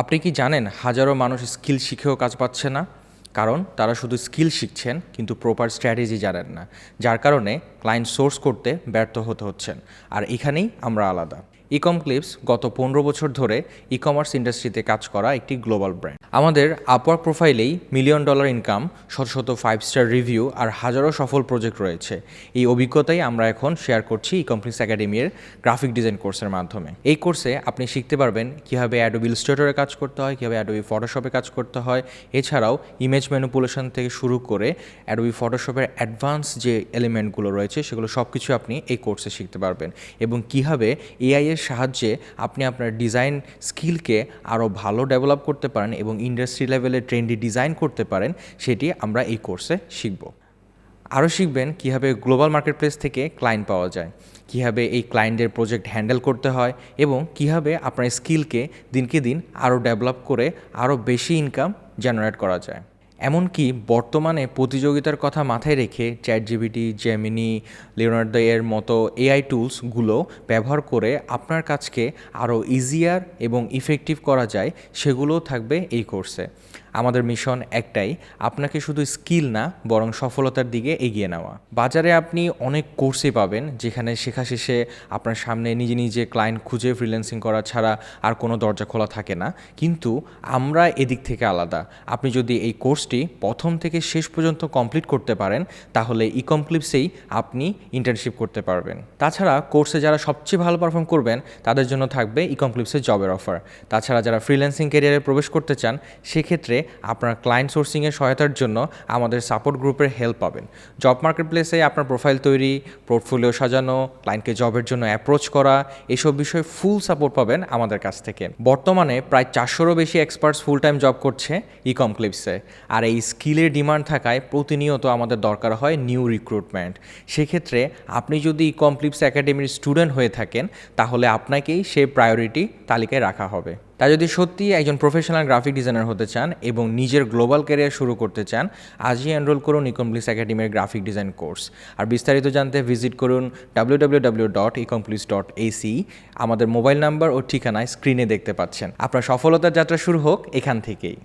আপনি কি জানেন হাজারো মানুষ স্কিল শিখেও কাজ পাচ্ছে না? কারণ তারা শুধু স্কিল শিখছেন, কিন্তু প্রপার স্ট্র্যাটেজি জানেন না। যার কারণে ক্লায়েন্ট সোর্স করতে ব্যর্থ হতে হচ্ছেন। আর এখানেই আমরা আলাদা। ইকম ক্লিপস গত পনেরো বছর ধরে ই কমার্স ইন্ডাস্ট্রিতে কাজ করা একটি গ্লোবাল ব্র্যান্ড আমাদের আপওয়ার্ক প্রোফাইলেই মিলিয়ন ডলার ইনকাম শত শত ফাইভ স্টার রিভিউ আর হাজারো সফল প্রজেক্ট রয়েছে। এই অভিজ্ঞতাই আমরা এখন শেয়ার করছি ই কমপ্লিক্স একাডেমির গ্রাফিক ডিজাইন কোর্সের মাধ্যমে। এই কোর্সে আপনি শিখতে পারবেন কীভাবে অ্যাডোবি ইলস্ট্রেটরে কাজ করতে হয়, কীভাবে অ্যাডোবি ফটোশপে কাজ করতে হয়। এছাড়াও ইমেজ ম্যানুপুলেশন থেকে শুরু করে অ্যাডোবি ফটোশপের অ্যাডভান্স যে এলিমেন্টগুলো রয়েছে, সেগুলো সব কিছু আপনি এই কোর্সে শিখতে পারবেন এবং কীভাবে এআই এর সাহায্যে আপনি আপনার ডিজাইন স্কিলকে আরও ভালো ডেভেলপ করতে পারেন এবং ইন্ডাস্ট্রি লেভেলে ট্রেন্ডি ডিজাইন করতে পারেন, সেটি আমরা এই কোর্সে শিখব। আরও শিখবেন কীভাবে গ্লোবাল মার্কেট প্লেস থেকে ক্লায়েন্ট পাওয়া যায়, কীভাবে এই ক্লায়েন্টের প্রজেক্ট হ্যান্ডেল করতে হয়, এবং কীভাবে আপনার স্কিলকে দিনকে দিন আরও ডেভেলপ করে আরও বেশি ইনকাম জেনারেট করা যায়। এমনকি বর্তমানে প্রতিযোগিতার কথা মাথায় রেখে চ্যাট জিবিটি জেমিনি লিওনার্দো এর মতো এআই টুলসগুলো ব্যবহার করে আপনার কাজকে আরও ইজিয়ার এবং ইফেক্টিভ করা যায়, সেগুলোও থাকবে এই কোর্সে আমাদের মিশন একটাই, আপনাকে শুধু স্কিল না, বরং সফলতার দিকে এগিয়ে নেওয়া। বাজারে আপনি অনেক কোর্সই পাবেন, যেখানে শেখা শেষে আপনার সামনে নিজে নিজে ক্লায়েন্ট খুঁজে ফ্রিল্যান্সিং করা ছাড়া আর কোনো দরজা খোলা থাকে না। কিন্তু আমরা এদিক থেকে আলাদা। আপনি যদি এই কোর্সটি প্রথম থেকে শেষ পর্যন্ত কমপ্লিট করতে পারেন, তাহলে ইকমপ্লিপসেই আপনি ইন্টার্নশিপ করতে পারবেন। তাছাড়া কোর্সে যারা সবচেয়ে ভালো পারফর্ম করবেন, তাদের জন্য থাকবে ইকমপ্লিপসের জবের অফার তাছাড়া যারা ফ্রিল্যান্সিং ক্যারিয়ারে প্রবেশ করতে চান, সেক্ষেত্রে আপনার ক্লায়েন্ট সোর্সিংয়ের সহায়তার জন্য আমাদের সাপোর্ট গ্রুপের হেল্প পাবেন। জব মার্কেট প্লেসে আপনার প্রোফাইল তৈরি পোর্টফোলিও সাজানো ক্লায়েন্টকে জবের জন্য অ্যাপ্রোচ করা, এসব বিষয়ে ফুল সাপোর্ট পাবেন আমাদের কাছ থেকে। বর্তমানে প্রায় চারশোরও বেশি এক্সপার্টস ফুল টাইম জব করছে ইকম ক্লিপসে আর এই স্কিলের ডিমান্ড থাকায় প্রতিনিয়ত আমাদের দরকার হয় নিউ রিক্রুটমেন্ট সেক্ষেত্রে আপনি যদি ইকম ক্লিপস একাডেমির স্টুডেন্ট হয়ে থাকেন, তাহলে আপনাকেই সে প্রায়োরিটি তালিকায় রাখা হবে। তাই যদি সত্যি একজন প্রফেশনাল গ্রাফিক ডিজাইনার হতে চান এবং নিজের গ্লোবাল ক্যারিয়ার শুরু করতে চান, আজই এনরোল করুন ইকমপ্লিস একাডেমির গ্রাফিক ডিজাইন কোর্স আর বিস্তারিত জানতে ভিজিট করুন W W W dot ecomplex dot AC আমাদের মোবাইল নাম্বার ও ঠিকানায় স্ক্রিনে দেখতে পাচ্ছেন। আপনার সফলতার যাত্রা শুরু হোক এখান থেকেই।